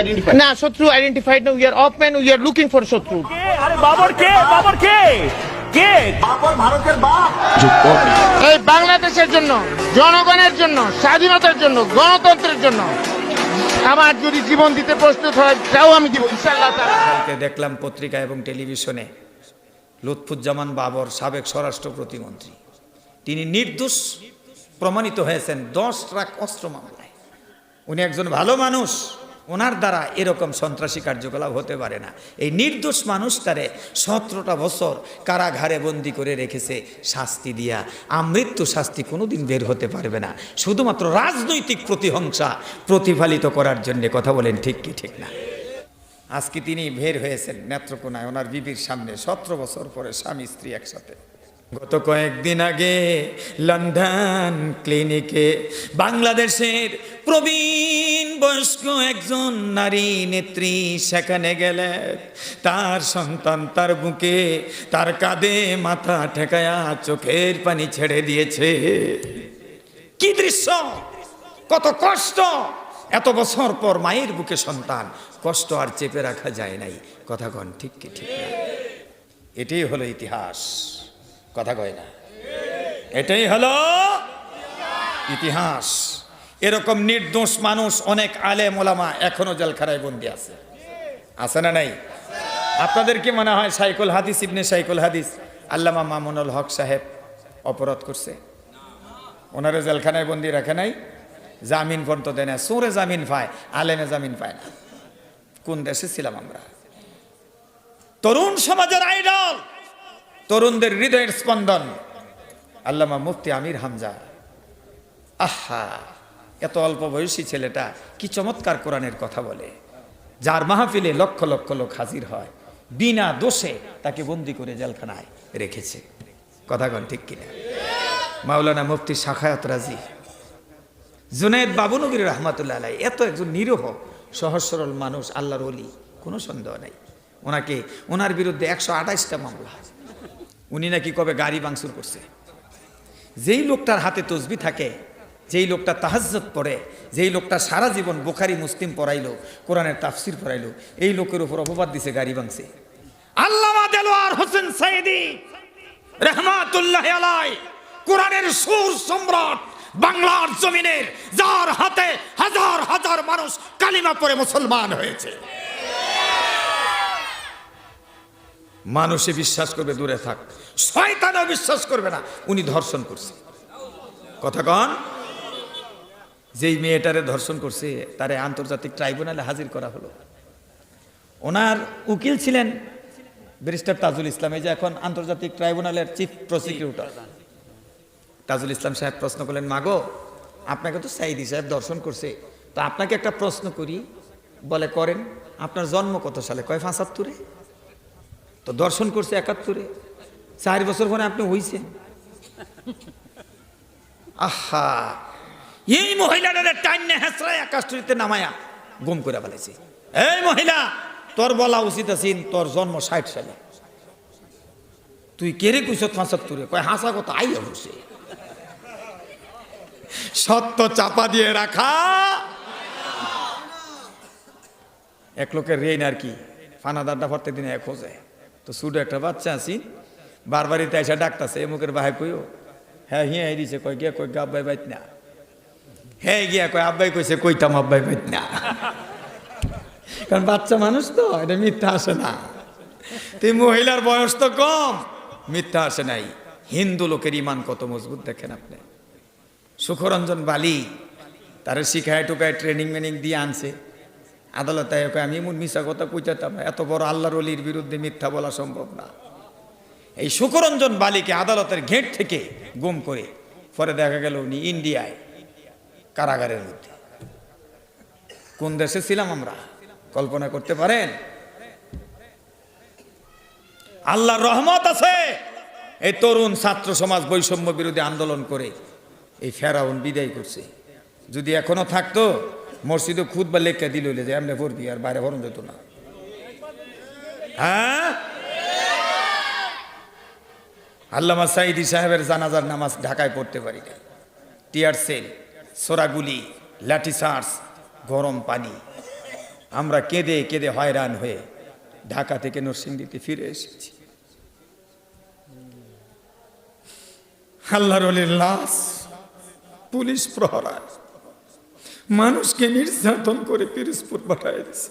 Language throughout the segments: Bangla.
identified. না শত্রু আইডেন্টিফাইড না we are we are looking for শত্রু কে? আরে বাবর কে? বাবর কে? কে? বাবর ভারতের বাপ। এই বাংলাদেশের জন্য জনগণের জন্য স্বাধীনতার জন্য গণতন্ত্রের জন্য। আমার যদি জীবন দিতে প্রস্তুত হয় তাও আমি দিব ইনশাআল্লাহ কালকে দেখলাম পত্রিকা এবং টেলিভিশনে লুৎফুজ্জামান বাবর সাবেক স্বরাষ্ট্র প্রতিমন্ত্রী। তিনি নির্দোষ প্রমাণিত হয়েছেন দশ ট্রাক অস্ত্র মামলায়। উনি একজন ভালো মানুষ। ওনার দ্বারা এরকম সন্ত্রাসী কার্যকলাপ হতে পারে না। এই নির্দোষ মানুষটারে সতেরোটা বছর কারাগারে বন্দি করে রেখেছে শাস্তি দিয়া। আমৃত্যু শাস্তি কোনোদিন বের হতে পারবে না। শুধুমাত্র রাজনৈতিক প্রতিহংসা প্রতিফলিত করার জন্য কথা বলেন, ঠিক কি ঠিক না? আজকে তিনি বের হয়েছেন নেত্রকোনায়, ওনার বিবির সামনে, সতেরো বছর পরে স্বামী, স্ত্রী একসাথে। গত কয়েকদিন আগে লন্ডন ক্লিনিকে বাংলাদেশের প্রবীণ বয়স্ক একজন নারী নেত্রী সেখানে গেলেন তার সন্তান তার বুকে তার কাঁধে মাথা ঠেকায়া চোখের পানি ছেড়ে দিয়েছে। কি দৃশ্য? কত কষ্ট! এত বছর পর মায়ের বুকে সন্তান, কষ্ট আর চেপে রাখা যায় নাই। কথা কন, ঠিক কি ঠিক এটাই হলো ইতিহাস। কথা কয় না? এটাই হলো ইতিহাস। এরকম নির্দোষ মানুষ অনেক আলে মোলামা এখনও জেলখানায় বন্দি আছে। আছে না নাই? আপনাদের কি মনে হয় সাইকুল হাদিস, ইবনে সাইকুল হাদিস, আল্লামা মামুনুল হক সাহেব অপরাধ করছে? ওনারে জেলখানায় বন্দি রাখে নাই? জামিন পর্যন্ত দেয় না সোরে জামিন পায়, আলেমে জামিন পায় না। কোন দেশে ছিলাম আমরা? তরুণ সমাজের আইডল, তরুণদের হৃদয়ের স্পন্দন। আল্লামা মুফতি আমির হামজা। আহা! এত অল্প বয়সী ছেলেটা কি চমৎকার কোরআনের কথা বলে। যার মাহফিলে লক্ষ লক্ষ লোক হাজির হয়, বিনা দোষে তাকে বন্দি করে জেলখানায় রেখেছে। কথা কন ঠিক কিনা? মাওলানা মুফতি শাখায়াত রাজি। জুনায়দ বাবুনগরী রহমাতুল্লাহ আলাই এত একজন নিরহ সহজ সরল মানুষ, আল্লাহর অলি কোনো সন্দেহ নাই। ওনাকে, ওনার বিরুদ্ধে একশো আঠাইশটা মামলা উনি নাকি কবে গাড়ি বাংসুর করছে? যেই লোকটার হাতে তসবি থাকে যেই লোকটা তাহাজ্জত পড়ে, যেই লোকটা সারা জীবন বোখারি, মুসলিম পড়াইলো, কোরআনের তাফসির পড়াইলো, এই লোকের উপর অপবাদ দিছে গাড়ি ভাঙছে। আল্লামা দেলোয়ার হোসেন সাইদি রহমাতুল্লাহ আলাই কোরআনের সুর সম্রাট বাংলার জমিনের, যার হাতে হাজার হাজার মানুষ কালিমা পরে মুসলমান হয়েছে। মানুষে বিশ্বাস করবে, দূরে থাক। শয়তানও বিশ্বাস করবে না, উনি ধর্ষণ করছে। কথা কন? যেই মেয়েটারে ধর্ষণ করছে, তারে আন্তর্জাতিক ট্রাইব্যুনালে হাজির করা হলো। ওনার উকিল ছিলেন ব্যারিস্টার তাজুল ইসলাম, এই যে এখন আন্তর্জাতিক ট্রাইব্যুনালের চিফ প্রসিকিউটর। তাজুল ইসলাম সাহেব প্রশ্ন করলেন, মাগো, আপনাকে তো সাইদি সাহেব দর্শন করছে, তো আপনাকে একটা প্রশ্ন করি, বলে করেন, আপনার জন্ম কত সালে? কয়, পাঁচাত্তরে? তো দর্শন করছে একাত্তরে। চার বছর পরে আপনি হইছেন। আহা! এই মহিলাটারে টাইনে হেসরায় আকাশটিতে নামায়া গুম করে ফেলেছে। এই মহিলা, তোর বলা উচিত আছিন তোর জন্ম ষাট সালে। তুই কেড়ে কুইছ পাঁচাত্তরে? কয়, হাসা কথা আই অবশ্যই সত্য চাপা দিয়ে রাখা। এক লোকের রেইন আর কি ফানা ফানাদারটা প্রত্যেক দিনে এক খোঁজে তো শুধু একটা বাচ্চা আছি, বারবারিতে এসে ডাকতেছে এমুকের বাহে কইও হ্যাঁ হিয়া দিছে কই গিয়া কই গা আব্বাই বাইত না। হ্যাঁ গিয়া কই আব্বাই কইছে, কইতাম আব্বাই বাইত না। কারণ বাচ্চা মানুষ তো, এটা মিথ্যা আসে না। তুই মহিলার বয়স তো কম, মিথ্যা আসে নাই। হিন্দু লোকের ইমান কত মজবুত দেখেন আপনি। সুখরঞ্জন বালি তারা শিখায় টুকায় ট্রেনিং মেনিং দিয়ে আনছে। আদালতে কয়, আমি এমন মিশা কথা কইতাম, এত বড় আল্লাহর অলির বিরুদ্ধে মিথ্যা বলা সম্ভব না। এই সুখরঞ্জন বালিকে আদালতের গেট থেকে গুম করে, পরে দেখা গেল উনি ইন্ডিয়ায়। কারাগারের মধ্যে। কোন দেশে ছিলাম আমরা? কল্পনা করতে পারেন? আল্লাহর রহমত আছে। এই তরুণ ছাত্র সমাজ বৈষম্য বিরোধী আন্দোলন করে এই ফেরাউন বিদায় করছে। যদি এখনও থাকতো, মসজিদে খুদ বা লেখা দিল যে এমনি পড়বি আর বাইরে ভরণ যেত না। হ্যাঁ? আল্লামা সাইদি সাহেবের জানাজার নামাজ ঢাকায় পড়তে পারি না। Tear shell. সোরাগুলি চার্জ গরম পানি। আমরা কেঁদে কেঁদে হয়রান হয়ে ঢাকা থেকে নরসিংদীতে ফিরে এসেছি। আল্লাহর লাশ, পুলিশ প্রহরায় মানুষকে নির্যাতন করে পিরিসপুর পাঠায় দিছে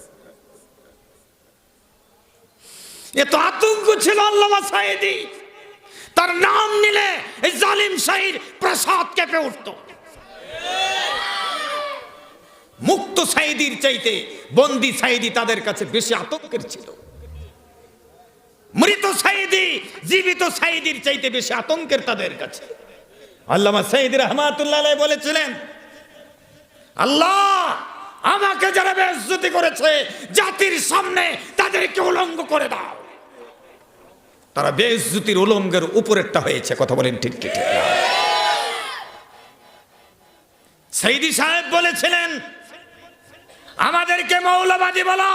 এত আতঙ্ক ছিল আল্লামা সাইদি তার নাম নিলে এই জালিম শাহির প্রসাদ কেঁপে উঠত। মুক্ত সাইদির চাইতে বন্দি সাইদি তাদের কাছে বেশি আতঙ্কের ছিল। মৃত সাইদি, জীবিত সাইদির চাইতে বেশি আতঙ্কের তাদের কাছে। আল্লামা সাইদি রহমাতুল্লাহ বলেছিলেন, আল্লাহ আমাকে যারা বেজ্জতি করেছে, জাতির সামনে তাদেরকে উলঙ্গ করে দাও। তারা বেজ্জতির উলঙ্গের উপরেরটা হয়েছে, কথা বলেন ঠিক ঠিক সাইদি সাহেব বলেছিলেন আমাদেরকে মৌলবাদী বলো।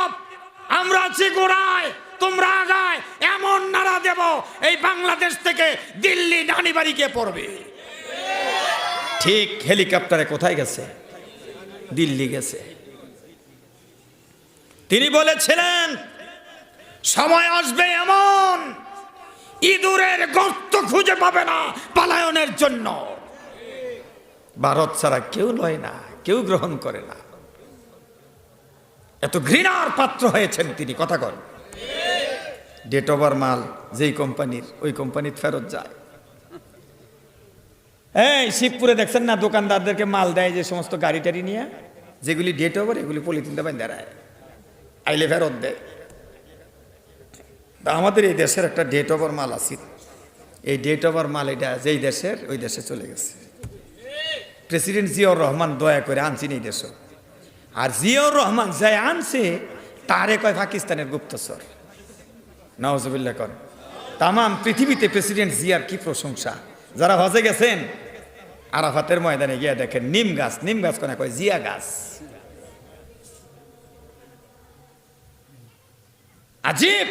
আমরা আছি গোড়ায়, তোমরা আগায়, এমন নাড়া দেব, এই বাংলাদেশ থেকে দিল্লি নানি বাড়ি গিয়ে পড়বে। ঠিক, হেলিকপ্টারে কোথায় গেছে? দিল্লি গেছে। তিনি বলেছিলেন, সময় আসবে এমন, ইঁদুরের গর্ত খুঁজে পাবে না পালায়নের জন্য। ভারত ছাড়া কেউ লয় না, কেউ গ্রহণ করে না। এত ঘৃণার পাত্র হয়েছেন তিনি, কথা কন। ডেট ওভার মাল যেই কোম্পানির, ওই কোম্পানির ফেরত যায়। এই শিবপুরে দেখছেন না, দোকানদারদেরকে মাল দেয় যে সমস্ত গাড়ি টাড়ি নিয়ে? যেগুলি ডেট ওভার এগুলি পলিথিনতে বাইন দাঁড়ায় আইলে ফেরত দেয়। তা আমাদের এই দেশের একটা ডেট ওভার মাল আছে। এই ডেট ওভার মাল এটা যেই দেশের, ওই দেশে চলে গেছে। প্রেসিডেন্ট জিয়াউর রহমান দয়া করে আনছেন এই দেশ। আর জিয়াউর রহমান যাই আনছে, তারে কয় পাকিস্তানের গুপ্তচর। নওয়াজবিল্লা কর। তামাম পৃথিবীতে প্রেসিডেন্ট জিয়ার কি প্রশংসা। যারা হজে গেছেন, আরাফাতের ময়দানে গিয়ে দেখেন, নিম গাছ নিম গাছ কোনা কয় জিয়া গাছ। আজীব!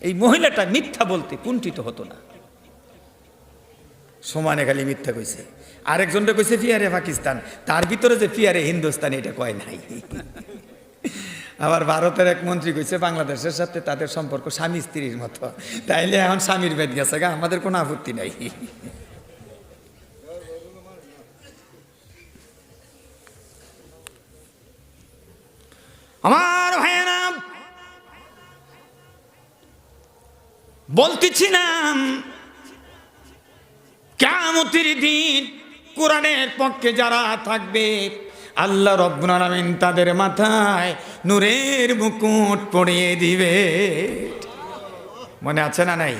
এই মহিলাটা মিথ্যা বলতে কুণ্ঠিত হতো না। সমানে খালি মিথ্যা কইছে। আরেকজনটা কইছে পিয়ারে পাকিস্তান। তার ভিতরে যে পিয়ারে হিন্দুস্তান, এটা কয় নাই। আবার ভারতের এক মন্ত্রী কইছে, বাংলাদেশের সাথে তাদের সম্পর্ক স্বামী স্ত্রীর মতো। তাইলে এখন স্বামীর বেদ গেছে গা, আমাদের কোনো আপত্তি নাই। আমার ভাইয়েরা, বলতেছিলাম কেমতির দিন কোরআনের পক্ষে যারা থাকবে, আল্লাহ রব্বুল আলামিন তাদের মাথায় নূরের মুকুট পরিয়ে দিবে। মনে আছে না নাই?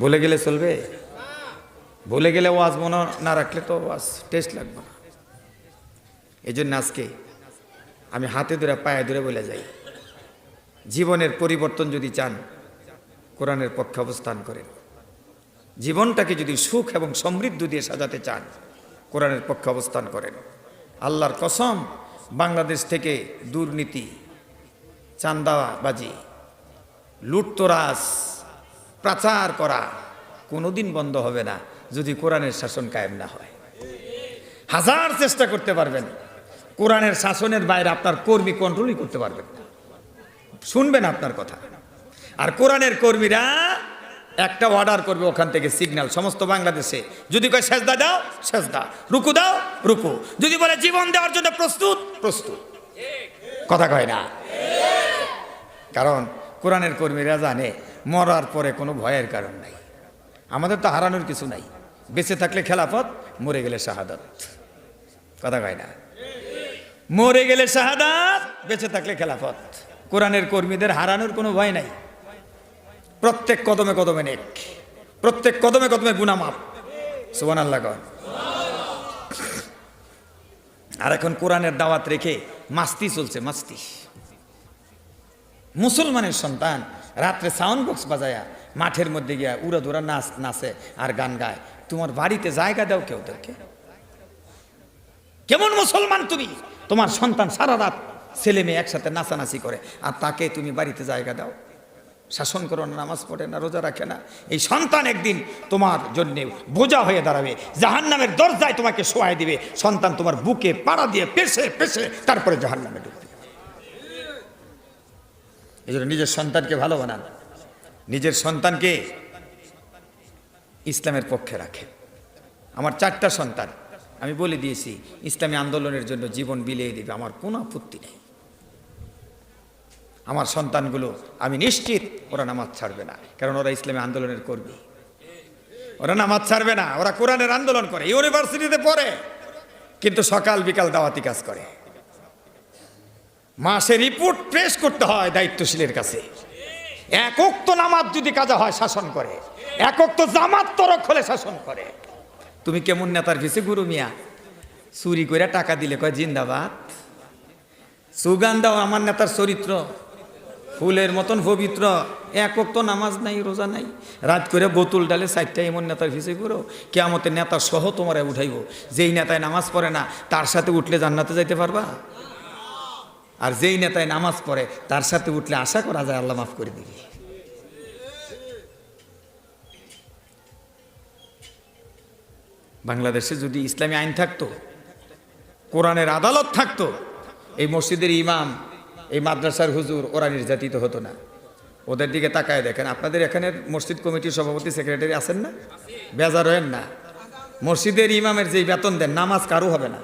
ভুলে গেলে চলবে? ভুলে গেলে ওয়াজ মনে না রাখলে তো ওয়াজ টেস্ট লাগবে না। এই জন্য আজকে আমি হাতে ধরে, পায়ে ধরে বলে যাই, জীবনের পরিবর্তন যদি চান, কোরআনের পক্ষে অবস্থান করেন। জীবনটাকে যদি সুখ এবং সমৃদ্ধ দিয়ে সাজাতে চান, কোরআনের পক্ষে অবস্থান করেন। আল্লাহর কসম, বাংলাদেশ থেকে দুর্নীতি চান্দাবাজি লুটতরাজ, প্রচার করা কোনোদিন বন্ধ হবে না, যদি কোরআনের শাসন কায়েম না হয়। হাজার চেষ্টা করতে পারবেন। কোরআনের শাসনের বাইরে আপনার কর্মী কন্ট্রোলই করতে পারবেন না। শুনবেন আপনার কথা। আর কোরআনের কর্মীরা একটা অর্ডার করবে ওখান থেকে সিগন্যাল সমস্ত বাংলাদেশে। যদি কয়, সেজদা দাও, সেজদা। রুকু দাও, রুকু। যদি বলে, জীবন দেওয়ার জন্য প্রস্তুত প্রস্তুত। কথা কয় না। কারণ কোরআনের কর্মীরা জানে, মরার পরে কোনো ভয়ের কারণ নাই। আমাদের তো হারানোর কিছু নাই। বেঁচে থাকলে খেলাফত, মরে গেলে শাহাদত। কথা কয় না। মরে গেলে শাহাদাত, বেঁচে থাকলে খেলাফত। কোরআনের কর্মীদের হারানোর কোনো ভয় নাই। প্রত্যেক কদমে কদমে নেক, প্রত্যেক কদমে কদমে গুনামাপ। সুবান আল্লাহ কন আর এখন কোরআনের দাওয়াত রেখে মাস্তি চলছে, মাস্তি। মুসলমানের সন্তান রাত্রে সাউন্ড বক্স বাজায়া, মাঠের মধ্যে গিয়া উড়া ধুরা নাচ, নাচে আর গান গায়। তোমার বাড়িতে জায়গা দাও কেউ ওদেরকে কেমন মুসলমান তুমি? তোমার সন্তান সারা রাত ছেলে মেয়ে একসাথে নাচানাচি করে, আর তাকে তুমি বাড়িতে জায়গা দাও। শাসন করো না, নামাজ পড়ে না, রোজা রাখে না। এই সন্তান একদিন তোমার জন্য বোঝা হয়ে দাঁড়াবে। জাহান নামের দরজায় তোমাকে শোয়াই দিবে। সন্তান তোমার বুকে পাড়া দিয়ে পেশে পেশে তারপরে জাহান নামে ঢুকবে। এই জন্য নিজের সন্তানকে ভালো বানান। নিজের সন্তানকে ইসলামের পক্ষে রাখে। আমার চারটা সন্তান, আমি বলে দিয়েছি, ইসলামী আন্দোলনের জন্য জীবন বিলিয়ে দিবে। আমার কোনো আপত্তি নেই। আমার সন্তানগুলো, আমি নিশ্চিত ওরা নামাজ ছাড়বে না, কারণ ওরা ইসলামী আন্দোলনের কর্মী। ওরা নামাজ ছাড়বে না, ওরা কোরআনের আন্দোলন করে, ইউনিভার্সিটিতে পড়ে, কিন্তু সকাল বিকাল দাওয়াতি কাজ করে। মাসে রিপোর্ট পেশ করতে হয় দায়িত্বশীলের কাছে। একক তো নামাজ যদি কাজা হয়, শাসন করে। একক তো জামাত তরক হলে শাসন করে। তুমি কেমন নেতার পিছে গুরু মিয়া? চুরি করে টাকা দিলে কয়, জিন্দাবাদ। সুগান দাও আমার নেতার চরিত্র। ফুলের মতন পবিত্র। একক তো নামাজ নাই, রোজা নাই। রাত করে বোতল ডালে চারটা এমন নেতার ফিসে করো কেমতের নেতা সহ তোমারে উঠাইব। যেই নেতায় নামাজ পড়ে না, তার সাথে উঠলে জান্নাতে যাইতে পারবা? আর যেই নেতায় নামাজ পড়ে, তার সাথে উঠলে আশা করা যায় আল্লাহ মাফ করে দিবি। বাংলাদেশে যদি ইসলামী আইন থাকতো, কোরআনের আদালত থাকতো, এই মসজিদের ইমাম এই মাদ্রাসার হুজুর, ওরা নির্যাতিত হতো না। ওদের দিকে তাকায় দেখেন। আপনাদের এখানের মসজিদ কমিটির সভাপতি, সেক্রেটারি আছেন না? বেজার হয়েন না। মসজিদের ইমামের যেই বেতন দেন, নামাজ কারও হবে না।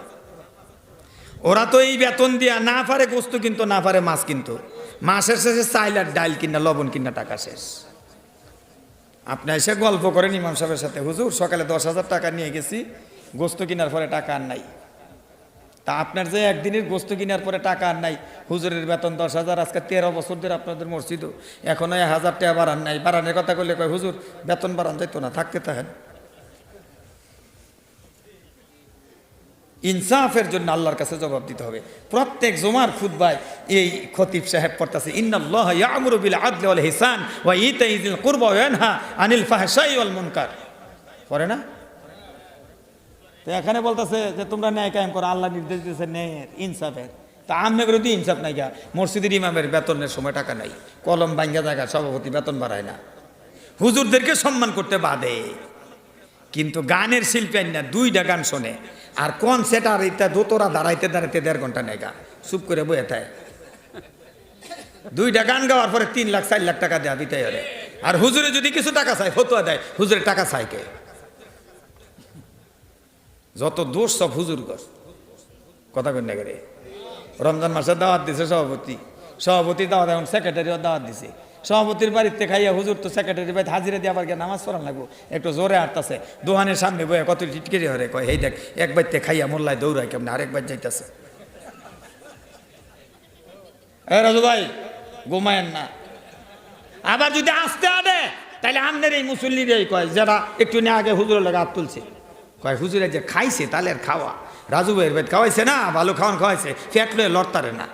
ওরা তো এই বেতন দিয়া না পারে গোস্ত কিন্তু, না পারে মাছ কিন্তু। মাসের শেষে চাইল আর ডাইল কিনা, লবণ কিনা, টাকা শেষ। আপনি এসে গল্প করেন ইমাম সাহেবের সাথে, হুজুর, সকালে দশ হাজার টাকা নিয়ে গেছি, গোস্ত কেনার পরে টাকা আর নাই। তা আপনার যে একদিনের গোস্ত কেনার পরে টাকা আর নাই, হুজুরের বেতন দশ হাজার, আজকে তেরো বছর ধরে আপনাদের মসজিদ এখনও এক হাজার টাকা বাড়ান নাই। বাড়ানোর কথা করলে কয়, হুজুর, বেতন বাড়ান যাইতো না থাকতে থাকেন ইনসাফের জন্য আল্লাহর কাছে জবাব দিতে হবে। প্রত্যেক জমার খুতবায় এই খতিব সাহেব পড়তেছে, ইন্নাল্লাহ ইয়ামুরু বিল আদলি ওয়াল হিসান ওয়া ইতাইযিল কুরবা ওয়া ইয়ানহা আনিল ফাহশাই ওয়াল মুনকার। পড়ে না? তো এখানে বলতেছে যে, তোমরা ন্যায় কায়েম করো, আল্লাহ নির্দেশ দিয়েছে ন্যায়ের, ইনসাফের। তা আমি করে দিয়ে ইনসাফ নাই গা। মসজিদের ইমামের বেতনের সময় টাকা নাই, কলম ভাঙ্গা জায়গা, সভাপতি বেতন বাড়ায় না। হুজুরদেরকে সম্মান করতে বাদে। কিন্তু গানের শিল্পী না, দুইটা গান শোনে। আর কোন সেটার এটা দোতরা দাঁড়াইতে দাঁড়াইতে দেড় ঘণ্টা নেগা চুপ করে বয়ে থাকে দুইটা গান গাওয়ার পরে তিন লাখ, চার লাখ টাকা দেওয়া দিতে আর হুজুরে যদি কিছু টাকা চায়, ফতুয়া দেয় হুজুরে টাকা চায় কে? যত দোষ সব হুজুর কর। কথা কন্যা করে। রমজান মাসে দাওয়াত দিছে সভাপতি। সভাপতি দাওয়াত এখন সেক্রেটারিও দাওয়াত দিছে। সভাপতির বাড়িতে খাইয়া হুজুর তো সেক্রেটারি বাড়িতে হাজিরা দিয়ে আবার নামাজ পড়ান লাগবো। একটু জোরে আটতাছে। দোহানের সামনে বয়ে কত টিটকেরি হরে কয় এই দেখ, এক বাইতে খাইয়া মোল্লায় দৌড়ায় কেমন, আরেক যাইতেছে। এ রাজু ভাই, ঘুমায়েন না। আবার যদি আসতে আনে তাহলে আমনের এই মুসল্লিরাই কয়, যারা একটু নিয়ে আগে হুজুরের লাগে হাত তুলছে। কয়, হুজুরে যে খাইছে তাহলে আর খাওয়া। রাজু ভাইয়ের ভাই খাওয়াইছে না, ভালো খাওয়ান খাওয়াইছে ফ্যাট লয়ে লড়তারে না।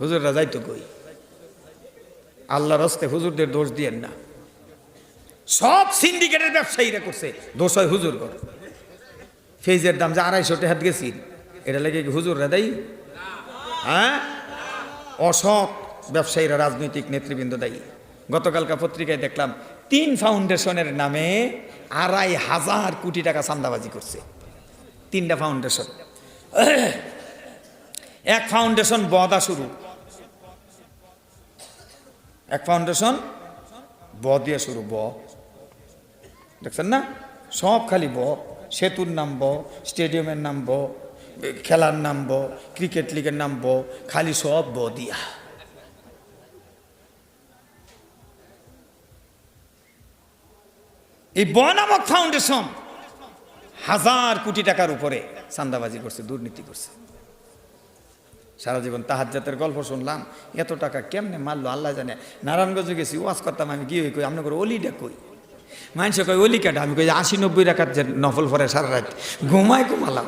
হুজুররা যাইতো কই? আল্লাহর হস্তে হুজুরদের দোষ দিয়েন না। সব সিন্ডিকেটের ব্যবসায়ীরা করছে, দোষ হয় হুজুর কর। ফেজের দাম যে আড়াইশো টাকা গেছি এটা লেগে কি হুজুররা দেয় হ্যাঁ? অসৎ ব্যবসায়ীরা, রাজনৈতিক নেতৃবৃন্দ দায়ী গতকালকা পত্রিকায় দেখলাম, তিন ফাউন্ডেশনের নামে আড়াই হাজার কোটি টাকা চান্দাবাজি করছে। তিনটা ফাউন্ডেশন। এক ফাউন্ডেশন বদা শুরু। এক ফাউন্ডেশন ব দিয়ে শুরু, ব। দেখছেন না? সব খালি ব। সেতুর নাম ব, স্টেডিয়ামের নাম ব, খেলার নাম ব, ক্রিকেট লিগের নাম ব, খালি সব ব দিয়া। এই বনামক ফাউন্ডেশন হাজার কোটি টাকার উপরে চান্দাবাজি করছে, দুর্নীতি করছে। সারা জীবন তাহাজাতের গল্প শুনলাম, এত টাকা কেমনে মারলো আল্লাহ জানে। নারায়ণগঞ্জে গেছি, ওয়াজ করতাম আমি, গিয়ে কই আমরা করে অলিটা কই? মানুষে কই অলি কাটা আমি কই, আশি নব্বই রাখার যে নফল পরে সারা রাত ঘুমায় ঘুমালাম।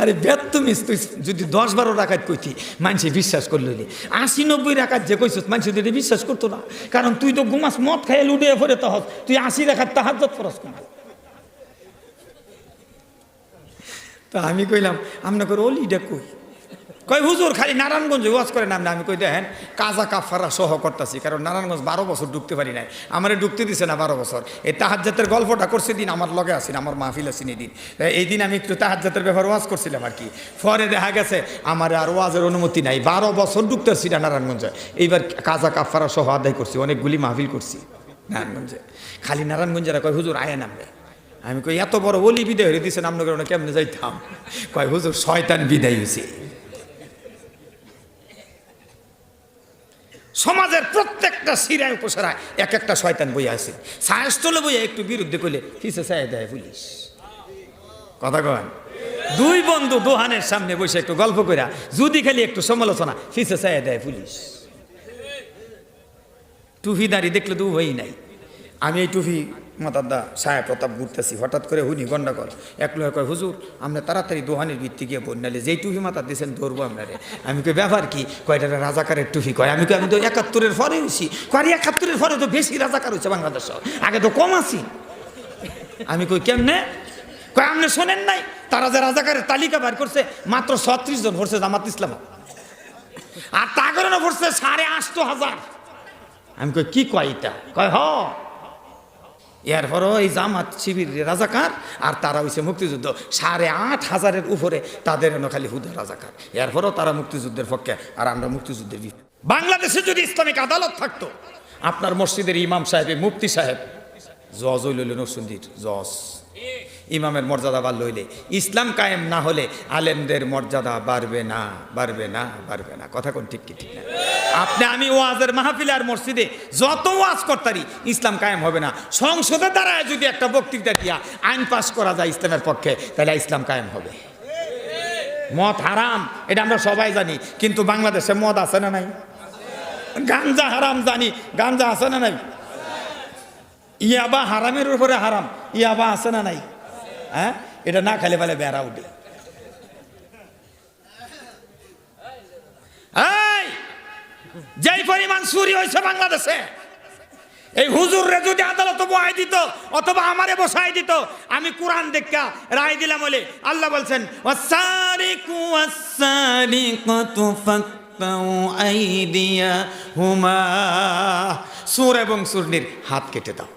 আরে ব্যর্থ মিস তুই যদি দশ বারো রাখাত কইতি, মানুষে বিশ্বাস করলি আশি নব্বই রাখাত যে কইস মানুষ যদি বিশ্বাস করতো না। কারণ তুই তো ঘুমাস, মদ খাইয়ে লুটে ফরে তহস। তুই আশি রাখাত যত ফরস কমাস তা আমি কইলাম আপনাকে ওলিটা কই? কয়, হুজুর, খালি নারায়ণগঞ্জে ওয়াজ করে নাম আমি কই, দেখেন, কাজা কাফারা সহ করতেছি, কারণ নারায়ণগঞ্জ বারো বছর ঢুকতে পারি নাই। আমারে ঢুকতে দিছে না বারো বছর। এই তাহাজ্জাতের গল্পটা করছে দিন, আমার লগে আসিন আমার মাহফিল আসিন এই দিন এই দিন আমি একটু তাহাজ্জাতের ব্যাপারে ওয়াজ করছিলাম আর কি। ফরে দেখা গেছে, আমার আর ওয়াজের অনুমতি নাই। বারো বছর ঢুকতেছি না নারায়ণগঞ্জে। এইবার কাজা কাফারা সহ আদায় করছি, অনেকগুলি মাহফিল করছি নারায়ণগঞ্জে। খালি নারায়ণগঞ্জেরা কয়, হুজুর, আয়া নামবে। আমি কই, এত বড় ওলি বিদায় হয়ে দিছে নগর কেমনে যাইতাম? কয়, হুজুর, শয়তান বিদায় হয়েছে সমাজের প্রত্যেকটা সিরায় উপসারা এক একটা শয়তান বই আছে। সায়েন্স তোলে বইয়া একটু বিরুদ্ধে করলে ফিসে চাই দেয় পুলিশ? কথা কন। দুই বন্ধু দোহানের সামনে বসে একটু গল্প কইরা, যদি খালি একটু সমালোচনা ফিসে চাই দেয় পুলিশ? টুফি দাঁড়িয়ে দেখলে তো উভয়ই নাই। আমি এই টুফি মাতাদা সায়া প্রতাপ ঘুরতেছি। হঠাৎ করে হুনি গন্ডাকর এক লোক কয়, হুজুর, আমরা তাড়াতাড়ি দোহানের ভিত্তি গিয়ে বন্যালে যেই টুফি মাথা দিয়েছেন ধরবো আপনারে আমি কই, ব্যাপার কি? কয়টা রাজাকারের টুফি কয়, আমি কই, আমি তো একাত্তরের পরে হয়েছি কয় একাত্তরের পরে তো বেশি রাজাকার হয়েছে বাংলাদেশ। আগে তো কম আছি। আমি কই, কেমনে? কয়, আপনি শোনেন নাই, তারা যে রাজাকারের তালিকা বার করছে, মাত্র ছত্রিশ জন ভরছে জামাত ইসলাম। আর তা করে ভরছে সাড়ে আটশো হাজার। আমি কই, কি কয় এটা? কয়, হ এরপরও এই জামাত শিবির রাজাকার, আর তারা হয়েছে মুক্তিযুদ্ধ। সাড়ে আট হাজারের উপরে তাদের খালি হুদা রাজাকার। এরপরও তারা মুক্তিযুদ্ধের পক্ষে, আর আমরা মুক্তিযুদ্ধের। বাংলাদেশে যদি ইসলামিক আদালত থাকতো, আপনার মসজিদের ইমাম সাহেব, মুফতি সাহেব, জজ হইল নরসুন্দির জজ। ইমামের মর্যাদা বাড়ল হইলে ইসলাম কায়েম না হলে আলেমদের মর্যাদা বাড়বে না বাড়বে না বাড়বে না। কথা কোন ঠিক কি ঠিক না? আপনি আমি ওয়াজের মাহফিলে আর মসজিদে যত ওয়াজ করতারি, ইসলাম কায়েম হবে না। সংসদের দ্বারা যদি একটা বক্তৃতা দিয়া আইন পাশ করা যায় ইসলামের পক্ষে, তাহলে ইসলাম কায়েম হবে। মদ হারাম, এটা আমরা সবাই জানি, কিন্তু বাংলাদেশে মদ আছে না নাই? গাঞ্জা হারাম জানি, গাঞ্জা আছে না নাই? ইয়াবা হারামের উপরে হারাম, ইয়াবা আছে না নাই? হ্যাঁ? এটা না খালে ফেলে বেড়া উঠে। যেই পরিমাণ চুরি হয়েছে বাংলাদেশে, এই হুজুররে যদি আদালত বসাই দিত অথবা আমারে বসাই দিত, আমি কোরআন দেখা রায় দিলাম বলে আল্লাহ বলছেন আইদিয়াহুমা। সুর এবং সুরনির হাত কেটে দাও।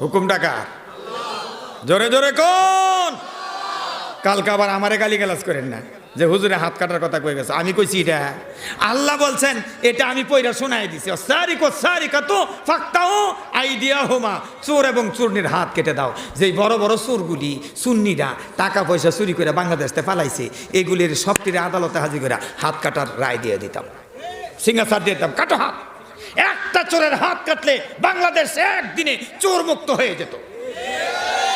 হুকুম ডাকা জোরে জোরে কোন? কালকে আবার আমারে গালি গালাজ করেন না, যে হুজুরে হাত কাটার কথা কয়ে গেছে। আমি কইছি এটা। আল্লাহ বলছেন, এটা আমি পয়রা শোনাই দিছি। সারি কো সারি কত ফাক্তাও আইডিয়া হোমা চোর এবং চূর্ণির হাত কেটে দাও। যেই বড় বড় চোরগুলি, সুন্নিরা টাকা পয়সা চুরি করে বাংলাদেশতে পালাইছে এগুলির সবটির আদালতে হাজির করে হাত কাটার রায় দিয়ে দিতাম। সিঙ্গাসার দিয়ে দিতাম, কাটো হাত। একটা চোরের হাত কাটলে বাংলাদেশ একদিনে চোর মুক্ত হয়ে যেত।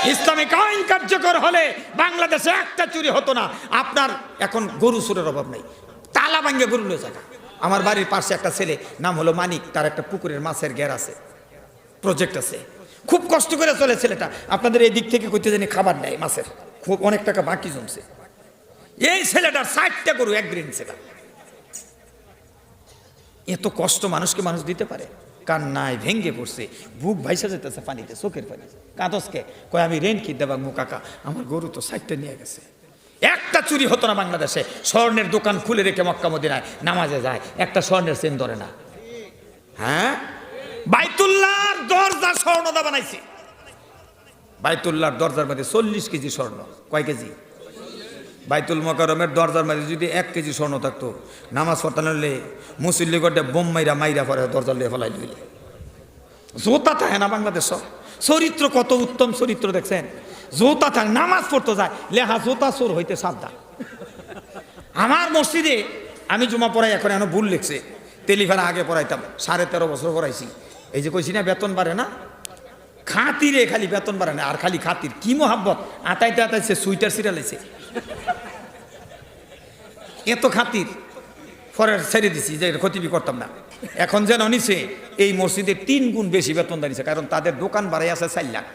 ইসলামিক আইন কার্যকর হলে বাংলাদেশে একটা চুরি হতো না। আপনার এখন গরু সুরের অভাব নেই। তালা ভাঙ্গে গরু লয়ে জায়গা আমার বাড়ির পাশে একটা ছেলে, নাম হলো মানিক, তার একটা পুকুরের মাছের গ্যার আছে প্রজেক্ট আছে। খুব কষ্ট করে চলে ছেলেটা। আপনাদের এই দিক থেকে করতে জানি খাবার নেয় মাছের। খুব অনেক টাকা বাকি জমছে। এই ছেলেটার ষাটটা গরু এক গ্রিন ছেলে। এত কষ্ট মানুষকে মানুষ দিতে পারে? কান্নায় ভেঙ্গে পড়ছে। বুক ভাইসা যেতেছে পানিতে, চোখের পানি। কাঁদসকে। কয়, আমি রেন্ট কি দেবা কাকা। আমার গরু তো সাইডটা নিয়ে গেছে। একটা চুরি হতো না বাংলাদেশে। স্বর্ণের দোকান খুলে রেখে মক্কা মদিনায় নামাজে যায়। একটা স্বর্ণের চেন ধরে না। হ্যাঁ? বাইতুল্লাহর দরজা স্বর্ণদা বানাইছে। বাইতুল্লাহর দরজার মধ্যে চল্লিশ কেজি স্বর্ণ। কয় কেজি? বাইতুল মকরমের দরজার মাঝে যদি এক কেজি স্বর্ণ থাকতো, নামাজ পড়তে হলে মুসল্লি গড্ডে বোম মাইরা মাইরা পরে দরজা লিয়ে ফেলাই দিলে। জোতা থাকে না বাংলাদেশ? চরিত্র কত উত্তম চরিত্র দেখছেন? জোতা থাকে, নামাজ পড়তে যায় লেহা জোতা চোর হইতে সাবধান আমার মসজিদে আমি জমা পড়াই এখন এখনও ভুল লিখছে। তেলিফারা আগে পড়াইতাম, সাড়ে তেরো বছর পড়াইছি। এই যে কইছি না, বেতন বাড়ে না? খাতিরে খালি বেতন বাড়ে না, আর খালি খাতির। কি মোহাব্বত? আতাইতে আতাইছে সুইটার সিরালাইছে এত খাতির। পরে ছেড়ে দিছি, যে ক্ষতিবি করতাম না। এখন যেন নিছে, এই মসজিদে তিন গুণ বেশি বেতন দাঁড়িয়েছে কারণ তাদের দোকান ভাড়াই আছে চার লাখ।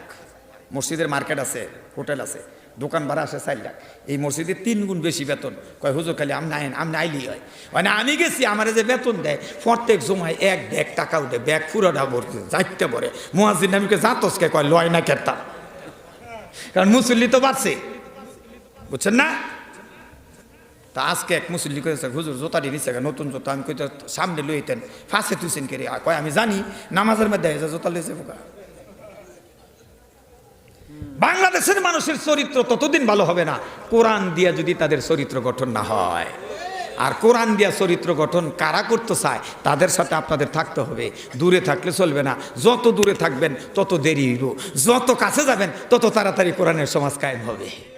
মসজিদের মার্কেট আছে, হোটেল আছে, দোকান ভাড়া আছে চার লাখ। এই মসজিদে তিন গুণ বেশি বেতন। কয়, হুজুর, খালি আমি আইন আমি আইলি হয়। মানে আমি গেছি, আমার যে বেতন দেয়, প্রত্যেক জমায় এক ব্যাগ টাকাও দেয় ব্যাগ ফুরাটা ভরতে যাইতে পরে মহাজির নামিকে জাতসকে কয়, লয় না কেতা কারণ মুসল্লি তো বাড়ছে বুঝছেন না? তা আজকে এক মুসল্লি করেছে হুজুর, জোতা জোতাটি নিচ্ছে নতুন জোতা। আমি কইতে, সামনে লইতেন ফাঁসে তুইছেন কে রে? কয়, আমি জানি, নামাজের মধ্যে হয়েছে জোতা লইছে বোকা। বাংলাদেশের মানুষের চরিত্র ততদিন ভালো হবে না, কোরআন দিয়া যদি তাদের চরিত্র গঠন না হয়। আর কোরআন দিয়া চরিত্র গঠন কারা করতে চায়, তাদের সাথে আপনাদের থাকতে হবে। দূরে থাকলে চলবে না, যত দূরে থাকবেন, তত দেরি হইব। যত কাছে যাবেন, তত তাড়াতাড়ি কোরআনের সমাজ কায়েম হবে।